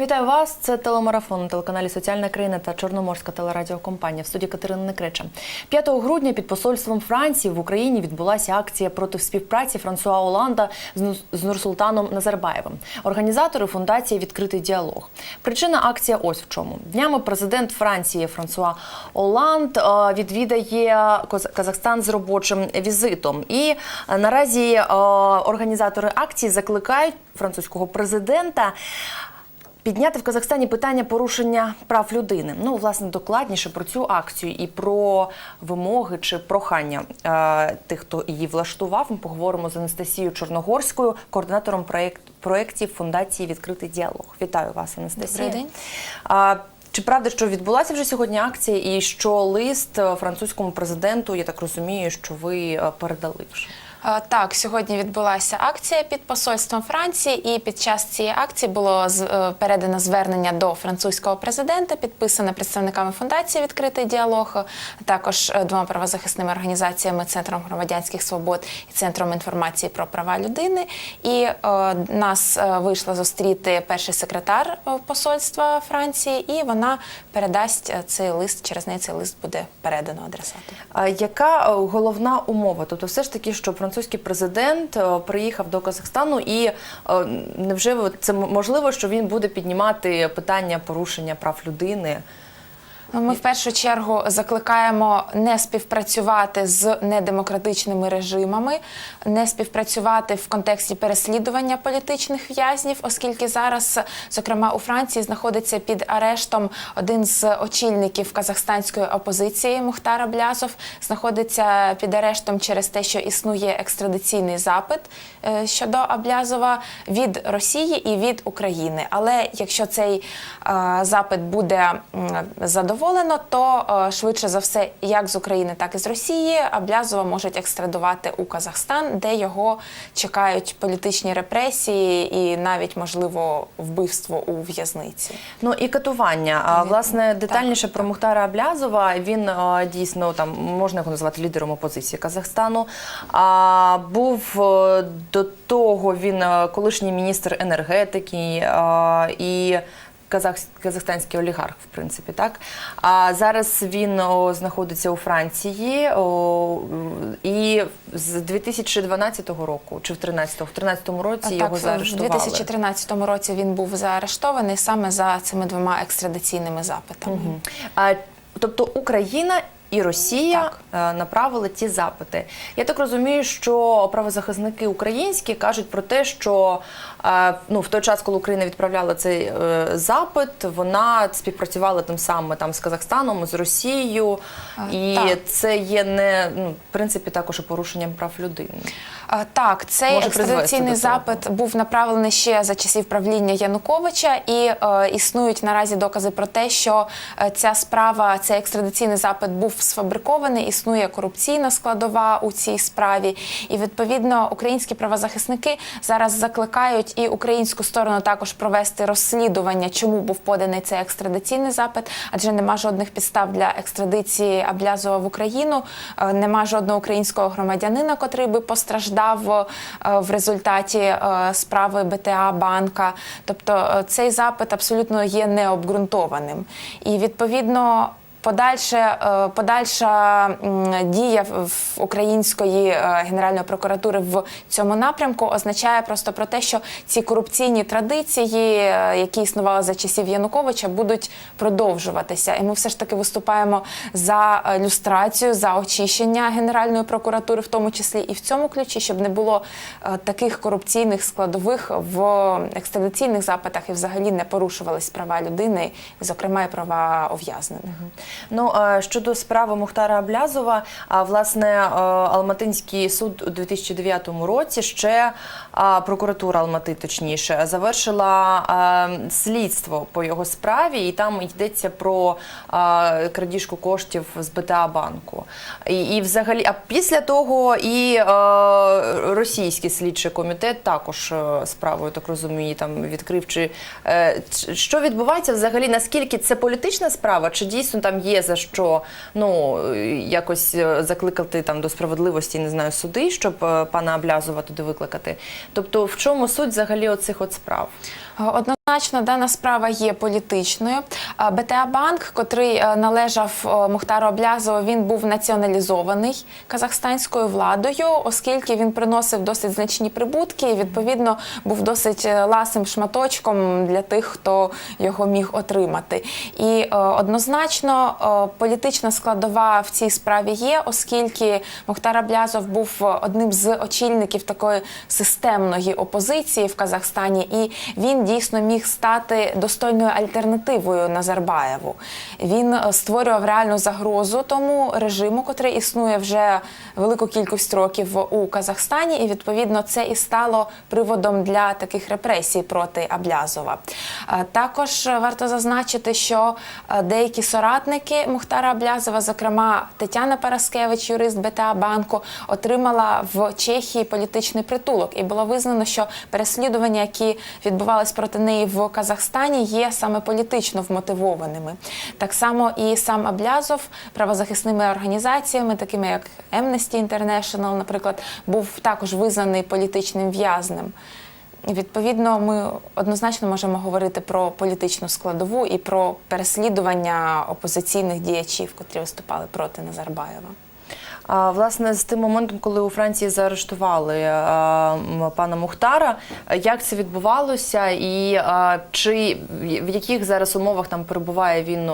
Вітаю вас. Це телемарафон на телеканалі Соціальна країна та Чорноморська телерадіокомпанія в студії Катерини Некреча. 5 грудня під посольством Франції в Україні відбулася акція проти співпраці Франсуа Оланда з Нурсултаном Назарбаєвим. Організатори фундації Відкритий діалог. Причина акції ось в чому. Днями президент Франції Франсуа Оланд е, відвідає Казахстан з робочим візитом. І е, наразі е, організатори акції закликають французького президента. Підняти в Казахстані питання порушення прав людини. Ну, власне, докладніше про цю акцію і про вимоги чи прохання е, тих, хто її влаштував. Ми поговоримо з Анастасією Чорногорською, координатором проєкт, проєктів Фундації Відкритий діалог. Вітаю вас, Анастасія. Добрий день. Чи правда, що відбулася вже сьогодні акція, і що лист е, французькому президенту, я так розумію, що ви е, передали вже? Е, Так, сьогодні відбулася акція під посольством Франції, і під час цієї акції було е, передано звернення до французького президента, підписане представниками фундації Відкритий діалог, е, також двома правозахисними організаціями Центром громадянських свобод і Центром інформації про права людини. І е, нас вийшла зустріти перший секретар посольства Франції, і вона передасть цей лист. Через неї цей лист буде передано адресату. А яка головна умова? Тобто, все ж таки, що французький президент е, приїхав до Казахстану, і е, невже це можливо, що він буде піднімати питання порушення прав людини? Ну, Ми в першу чергу закликаємо не співпрацювати з недемократичними режимами, не співпрацювати в контексті переслідування політичних в'язнів, оскільки зараз, зокрема у Франції, знаходиться під арештом один з очільників казахстанської опозиції Мухтар Аблязов, знаходиться під арештом через те, що існує екстрадиційний запит е, щодо Аблязова від Росії і від України. Але якщо цей е, запит буде м, задоволено, то е, швидше за все, як з України, так і з Росії, Аблязова можуть екстрадувати у Казахстан, де його чекають політичні репресії і навіть можливо вбивство у в'язниці. Ну і катування. А власне так, детальніше про так. Мухтара Аблязова. Він е, дійсно там можна його назвати лідером опозиції Казахстану. А був е, до того він колишній міністр енергетики і. Казах, казахстанський олігарх, в принципі, так. А зараз він о, знаходиться у Франції о, і з 2012 року, чи в 13-му, в 13-му році його так, в заарештували. 2013 році він був заарештований саме за цими двома екстрадиційними запитами. А, тобто Україна і Росія Так. е, направили ті запити. Я так розумію, що правозахисники українські кажуть про те, що е, ну, в той час, коли Україна відправляла цей е, запит, вона співпрацювала тим самим там з Казахстаном, з Росією, і так. це є не ну, в принципі також порушенням прав людини. Так, цей Може екстрадиційний запит був направлений ще за часів правління Януковича, і е, існують наразі докази про те, що ця справа, цей екстрадиційний запит був сфабрикований, існує корупційна складова у цій справі. І відповідно українські правозахисники зараз закликають і українську сторону також провести розслідування, чому був поданий цей екстрадиційний запит, адже нема жодних підстав для екстрадиції Аблязова в Україну, е, нема жодного українського громадянина, котрий би постраждав е, в результаті е, справи БТА банка. Тобто цей запит абсолютно є необґрунтованим. І відповідно. Подальше, е, подальша дія української е, генеральної прокуратури в цьому напрямку означає просто про те, що ці корупційні традиції, е, які існували за часів Януковича, будуть продовжуватися. І ми все ж таки виступаємо за люстрацію, за очищення генеральної прокуратури, в тому числі і в цьому ключі, щоб не було таких корупційних складових в екстрадиційних запитах і взагалі не порушувались права людини, зокрема і права ув'язнених. Ну щодо справи Мухтара Аблязова, а власне Алматинський суд у 2009 році ще прокуратура Алмати, точніше, завершила слідство по його справі, і там йдеться про крадіжку коштів з БТА банку. І, і взагалі, а після того і російський слідчий комітет також е, справу, я так розумію, там відкрив. Чи е, що відбувається взагалі? Наскільки це політична справа, чи дійсно там є за що ну якось е, закликати там до справедливості, не знаю, суди, щоб е, пана Аблязова туди викликати? Тобто, в чому суть взагалі оцих от справ? Однозначно Однозначно, дана справа є політичною. БТА банк, котрий е, належав е, Мухтару Аблязову, він був націоналізований казахстанською владою, оскільки він приносив досить значні прибутки і відповідно був досить е, ласим шматочком для тих, хто його міг отримати. І однозначно політична складова в цій справі є, оскільки Мухтар Аблязов був одним з очільників такої системної опозиції в Казахстані, і він дійсно міг стати достойною альтернативою Назарбаєву. Він е, створював реальну загрозу тому режиму, котрий існує вже велику кількість років у Казахстані, і відповідно це і стало приводом для таких репресій проти Аблязова. Е, Також варто зазначити, що е, деякі соратники Мухтара Аблязова, зокрема Тетяна Параскевич, юрист БТА банку, отримала в Чехії політичний притулок, і було визнано, що переслідування, які відбувались проти неї в Казахстані, є саме політично вмотивованими. Так само і сам Аблязов правозахисними організаціями, такими як Amnesty International, наприклад, був також визнаний політичним в'язнем. Відповідно, ми однозначно можемо говорити про політичну складову і про переслідування опозиційних діячів, котрі виступали проти Назарбаєва. Власне, з тим моментом, коли у Франції заарештували пана Мухтара, як це відбувалося, і чи в яких зараз умовах там перебуває він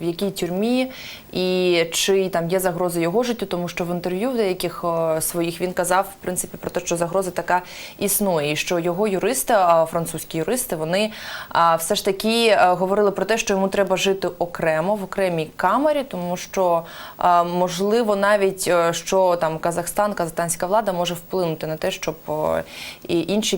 в якій тюрмі, і чи там є загроза його життю, тому що в інтерв'ю в деяких своїх він казав в принципі про те, що загроза така існує, і що його юристи, французькі юристи, вони все ж таки говорили про те, що йому треба жити окремо в окремій камері, тому що можливо навіть е, що там Казахстан, казахстанська влада може вплинути на те, щоб е, і інші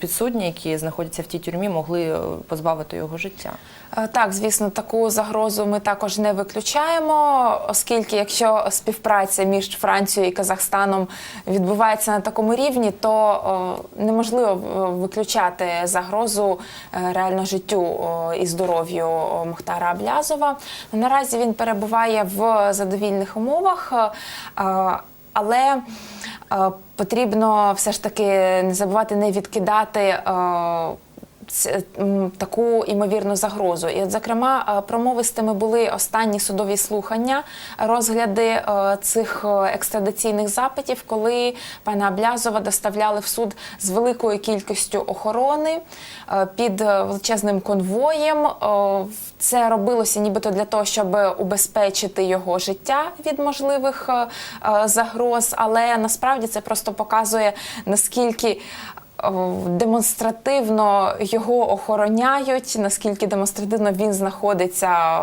підсудні, які знаходяться в тій тюрмі, могли е, позбавити його життя. Е, Так, звісно, таку загрозу ми також не виключаємо, оскільки якщо співпраця між Францією і Казахстаном відбувається на такому рівні, то неможливо е, виключати загрозу е, реально життю і здоров'ю Мухтара Аблязова. Наразі він перебуває в задовільних умовах. Але потрібно все ж таки не забувати не відкидати таку імовірну загрозу. І, от, зокрема, е, промовистими були останні судові слухання, розгляди е, цих е, екстрадиційних запитів, коли пана Аблязова доставляли в суд з великою кількістю охорони е, під е, величезним конвоєм. Е, Це робилося нібито для того, щоб убезпечити його життя від можливих е, е, загроз, але насправді це просто показує наскільки демонстративно його охороняють, наскільки демонстративно він знаходиться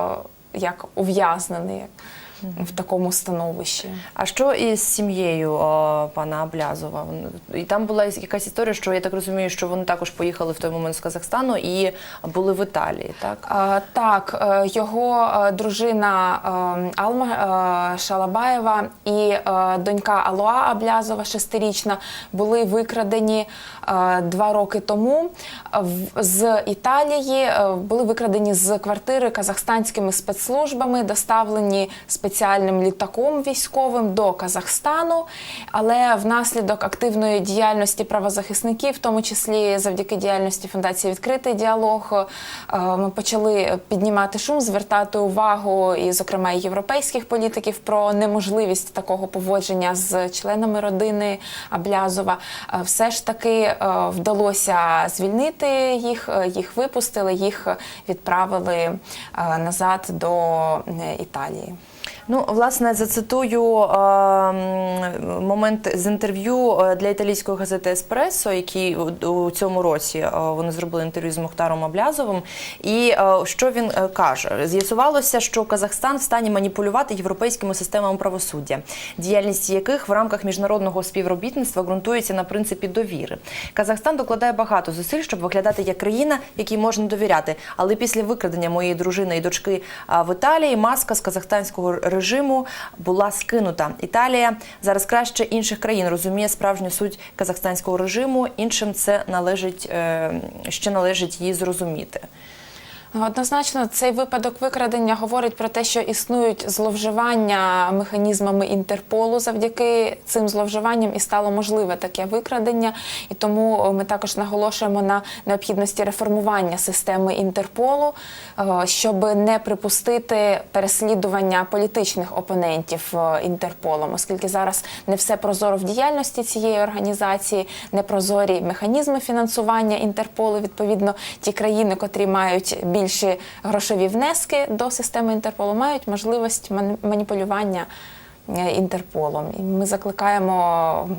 як ув'язнений в такому становищі. А що із сім'єю о, пана Аблязова? І там була якась історія, що я так розумію, що вони також поїхали в той момент з Казахстану і були в Італії, так? Е, Так, е, його е, дружина е, Алма Шалабаєва і донька Алоа Аблязова, шестирічна, були викрадені два роки тому з Італії. Були викрадені з квартири казахстанськими спецслужбами, доставлені спеціальним літаком військовим до Казахстану. Але внаслідок активної діяльності правозахисників, в тому числі завдяки діяльності фундації Відкритий діалог, е, ми почали піднімати шум, звертати увагу і, зокрема, і європейських політиків про неможливість такого поводження з членами родини Аблязова. Е, Все ж таки е, вдалося звільнити їх, їх випустили, їх відправили назад до Італії. Ну, власне, зацитую е, момент з інтерв'ю е, для італійської газети Еспресо, який у- цьому році е, вони зробили інтерв'ю з Мухтаром Аблязовим. І е, що він е, каже? З'ясувалося, що Казахстан в стані маніпулювати європейськими системами правосуддя, діяльність яких в рамках міжнародного співробітництва ґрунтується на принципі довіри. Казахстан докладає багато зусиль, щоб виглядати як країна, якій можна довіряти. Але після викрадення моєї дружини і дочки в Італії маска з казахстанського режиму була скинута. Італія зараз краще інших країн розуміє справжню суть казахстанського режиму. Іншим це належить е, ще належить її зрозуміти. Однозначно, цей випадок викрадення говорить про те, що існують зловживання механізмами Інтерполу. Завдяки цим зловживанням і стало можливе таке викрадення. І тому ми також наголошуємо на необхідності реформування системи Інтерполу, е, щоб не припустити переслідування політичних опонентів е, Інтерполом, оскільки зараз не все прозоро в діяльності цієї організації, не прозорі механізми фінансування Інтерполу. Відповідно, ті країни, котрі мають більші грошові внески до системи Інтерполу, мають можливість ман- маніпулювання е, Інтерполом. І ми закликаємо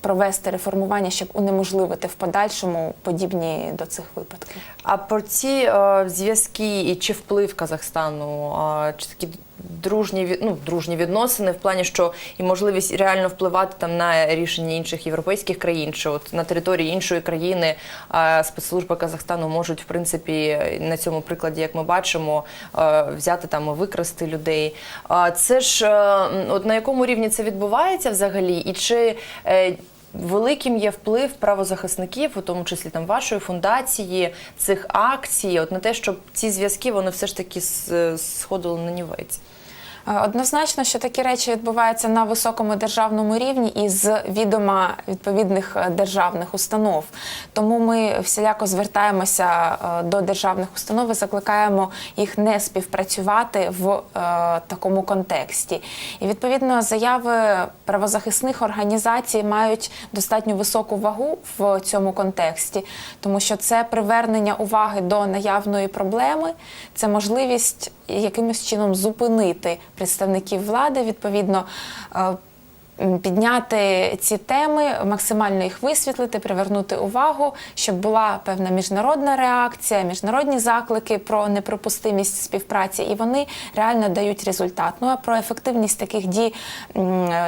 провести реформування, щоб унеможливити в подальшому подібні до цих випадків. А про ці е, зв'язки і чи вплив Казахстану, чи такі дружні ну, дружні відносини в плані, що і можливість реально впливати там на рішення інших європейських країн, що от на території іншої країни спецслужби Казахстану можуть в принципі на цьому прикладі, як ми бачимо, взяти там і викрасти людей. Це ж е, от на якому рівні це відбувається взагалі, і чи е, Великим є вплив правозахисників, у тому числі там вашої фундації, цих акцій, от на те, щоб ці зв'язки вони все ж таки с- сходили на нівець. Е, Однозначно, що такі речі відбуваються на високому державному рівні і з відома відповідних е, державних установ. Тому ми всіляко звертаємося е, до державних установ і закликаємо їх не співпрацювати в такому контексті. І відповідно заяви правозахисних організацій мають достатньо високу вагу в цьому контексті, тому що це привернення уваги до наявної проблеми, це можливість якимось чином зупинити представників влади, відповідно. Підняти ці теми, максимально їх висвітлити, привернути увагу, щоб була певна міжнародна реакція, міжнародні заклики про неприпустимість співпраці, і вони реально дають результат. Ну а про ефективність таких дій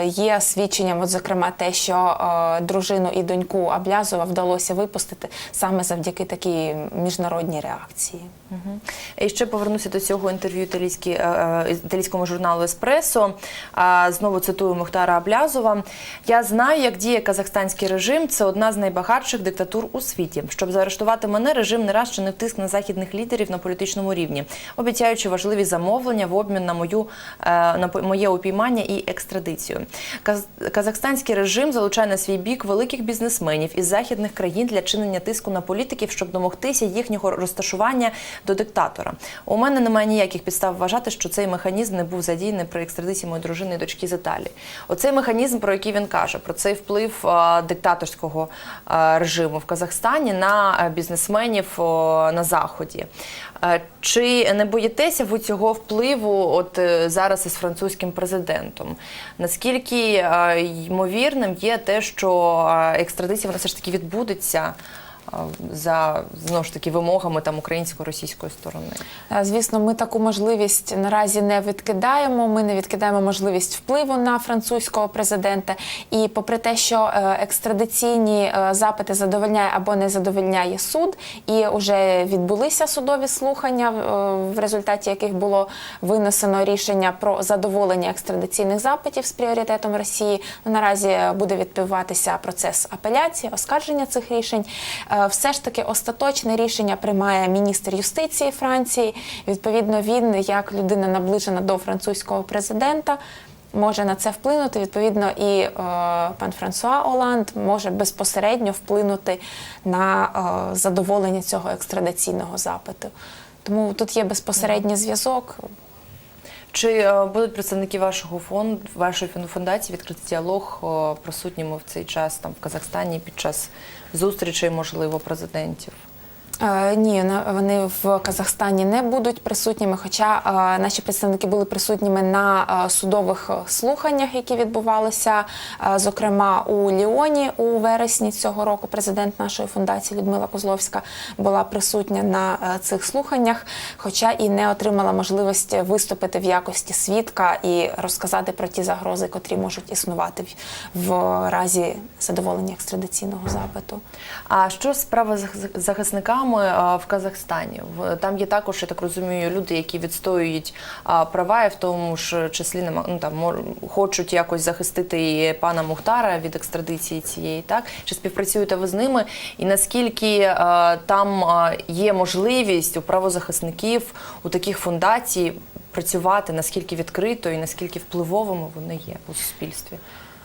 є свідченням, от зокрема, те, що е, дружину і доньку Аблязова вдалося випустити саме завдяки такій міжнародній реакції. Мгм. І ще повернуся до цього інтерв'ю е, е, італійському журналу Еспресо. Знову цитую Мухтара Аблязова. Я знаю, як діє казахстанський режим. Це одна з найбагатших диктатур у світі. Щоб заарештувати мене, режим не раз чинив тиск на західних лідерів на політичному рівні, обіцяючи важливі замовлення в обмін на мою е, на моє упіймання і екстрадицію. Каз- Казахстанський режим залучає на свій бік великих бізнесменів із західних країн для чинення тиску на політиків, щоб домогтися їхнього розташування до диктатора. У мене немає ніяких підстав вважати, що цей механізм не був задіяний при екстрадиції моєї дружини і дочки з Італії. Оцей механізм, про який він каже, про цей вплив диктаторського режиму в Казахстані на бізнесменів на заході. Е, Чи не боїтеся ви цього впливу от е, зараз із французьким президентом? Наскільки е, ймовірним є те, що е, екстрадиція вона все ж таки відбудеться е, за знову ж таки вимогами там українсько-російської сторони? Е, Звісно, ми таку можливість наразі не відкидаємо. Ми не відкидаємо можливість впливу на французького президента. І попри те, що е, екстрадиційні е, запити задовольняє або не задовольняє суд, і вже відбулися судові слухання, в результаті яких було винесено рішення про задоволення екстрадиційних запитів з пріоритетом Росії. Наразі буде відбуватися процес апеляції, оскарження цих рішень. Е, Все ж таки остаточне рішення приймає міністр юстиції Франції. Відповідно, він, як людина наближена до французького президента, може на це вплинути. Відповідно, і е, пан Франсуа Оланд може безпосередньо вплинути на е, задоволення цього екстрадиційного запиту. Тому тут є безпосередній зв'язок. Чи е, будуть представники вашого фонду, вашої фундації відкрити діалог о, присутніми в цей час там в Казахстані під час зустрічей, можливо, президентів? Е, Ні, вони в Казахстані не будуть присутніми. Хоча е, наші представники були присутніми на е, судових слуханнях, які відбувалися, зокрема у Ліоні у вересні цього року. Президент нашої фундації Людмила Козловська була присутня на цих слуханнях, хоча і не отримала можливість виступити в якості свідка і розказати про ті загрози, котрі можуть існувати в- разі задоволення екстрадиційного запиту. А що з правозахисниками а, в Казахстані? Там є також, я так розумію, люди, які відстоюють права, і в тому ж числі ну, там, хочуть якось захистити пана Мухтара від екстрадиції цієї. Так чи співпрацюєте ви з ними? І наскільки там є можливість у правозахисників у таких фундацій працювати, наскільки відкрито і наскільки впливовими вони є у суспільстві?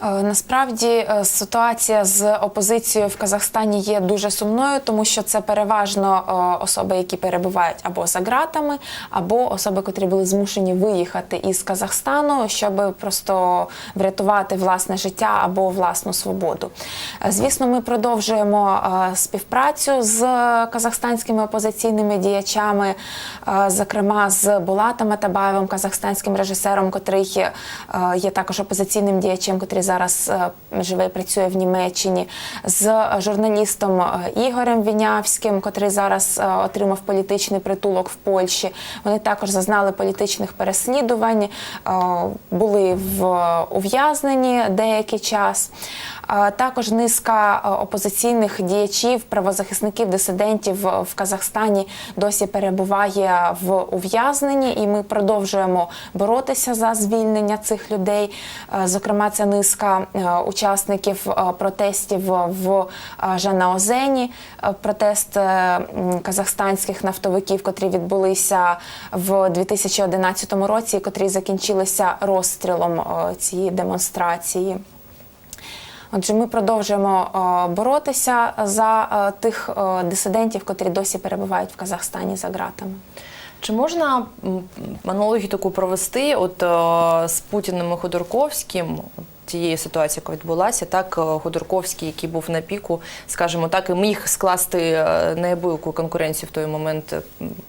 Е, Насправді е, ситуація з опозицією в Казахстані є дуже сумною, тому що це переважно е, особи, які перебувають або за ґратами, або особи, котрі були змушені виїхати із Казахстану, щоб просто врятувати власне життя або власну свободу. Звісно, ми продовжуємо співпрацю з казахстанськими опозиційними діячами, зокрема з Булатом Атабаєвим, казахстанським режисером, котрий є також опозиційним діячем, котрий зараз е, живе і працює в Німеччині, з журналістом е, Ігорем Вінявським, котрий зараз е, отримав політичний притулок в Польщі. Вони також зазнали політичних переслідувань, були в ув'язненні деякий час. Е, Також низка е, опозиційних діячів, правозахисників, дисидентів в Казахстані досі перебуває в ув'язненні, і ми продовжуємо боротися за звільнення цих людей. Е, Зокрема, це низка е, учасників е, протестів в е, Жанаозені, е, протест е, казахстанських нафтовиків, котрі відбулися в 2011 році, котрі закінчилися розстрілом е, цієї демонстрації. Отже, ми продовжуємо е, боротися за е, тих е, дисидентів, котрі досі перебувають в Казахстані за ґратами. Чи можна аналогію таку провести от з Путіним і Ходорковським? Тієї ситуації, яка відбулася, так Ходорковський, який був на піку, скажімо так, і міг скласти неабияку конкуренцію в той момент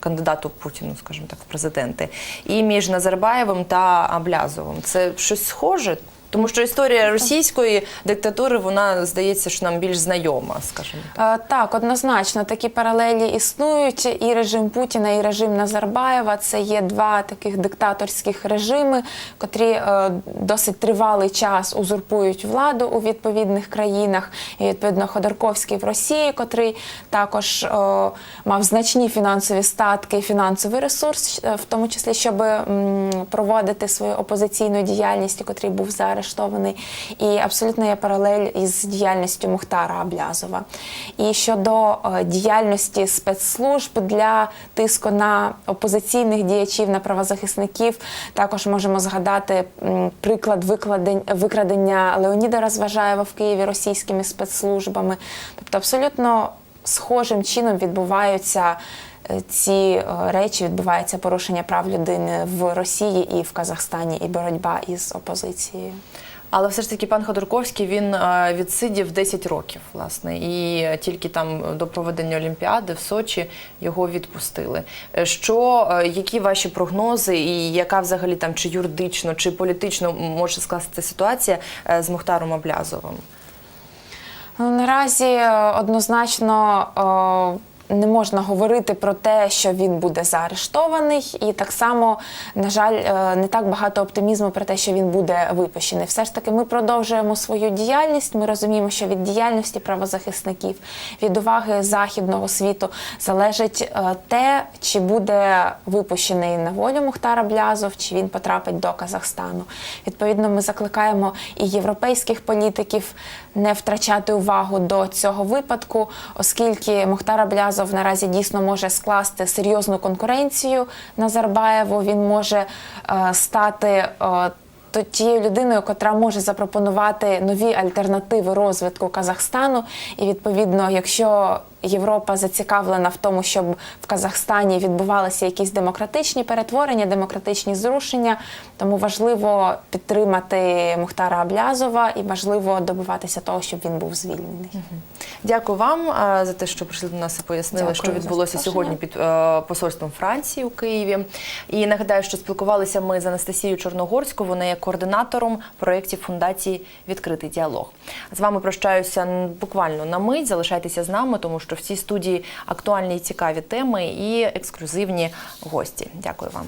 кандидату Путіну, скажімо так, в президенти, і між Назарбаєвим та Аблязовим. Це щось схоже? Тому що історія російської диктатури, вона здається, що нам більш знайома, скажімо так. Е, Так, однозначно такі паралелі існують. І режим Путіна, і режим Назарбаєва це є два таких диктаторських режими, котрі е, досить тривалий час узурпують владу у відповідних країнах. І відповідно Ходорковський в Росії, котрий також е, мав значні фінансові статки, і фінансовий ресурс, в тому числі, щоб м, проводити свою опозиційну діяльність, котрий був заарештований. І абсолютно є паралель із діяльністю Мухтара Аблязова. І щодо е, діяльності спецслужб для тиску на опозиційних діячів, на правозахисників, також можемо згадати приклад викрадення Леоніда Розважаєва в Києві російськими спецслужбами. Тобто, абсолютно схожим чином відбуваються. Ці е, речі відбувається порушення прав людини в Росії і в Казахстані, і боротьба із опозицією. Але все ж таки пан Ходорковський він е, відсидів 10 років, власне, і тільки там до проведення Олімпіади в Сочі його відпустили. Е, Що, які ваші прогнози, і яка взагалі там чи юридично, чи політично може скластися ситуація з Мухтаром Аблязовим? Наразі однозначно. Не можна говорити про те, що він буде заарештований, і так само, на жаль, е, не так багато оптимізму про те, що він буде випущений. Все ж таки, ми продовжуємо свою діяльність. Ми розуміємо, що від діяльності правозахисників, від уваги західного світу залежить е, те, чи буде випущений на волю Мухтар Аблязов, чи він потрапить до Казахстану. Відповідно, ми закликаємо і європейських політиків не втрачати увагу до цього випадку, оскільки Мухтар Аблязов наразі дійсно може скласти серйозну конкуренцію Назарбаєву. Він може е, стати. е, то тією людиною, котра може запропонувати нові альтернативи розвитку Казахстану, і відповідно, якщо Європа зацікавлена в тому, щоб в Казахстані відбувалися якісь демократичні перетворення, демократичні зрушення, тому важливо підтримати Мухтара Аблязова і важливо добиватися того, щоб він був звільнений. Дякую вам за те, що прийшли до нас і пояснили, Дякую що відбулося сьогодні під е, посольством Франції у Києві. І нагадаю, що спілкувалися ми з Анастасією Чорногорською. Вона є координатором проєктів фундації Відкритий діалог. З вами прощаюся буквально на мить. Залишайтеся з нами, тому що в цій студії актуальні і цікаві теми і ексклюзивні гості. Дякую вам.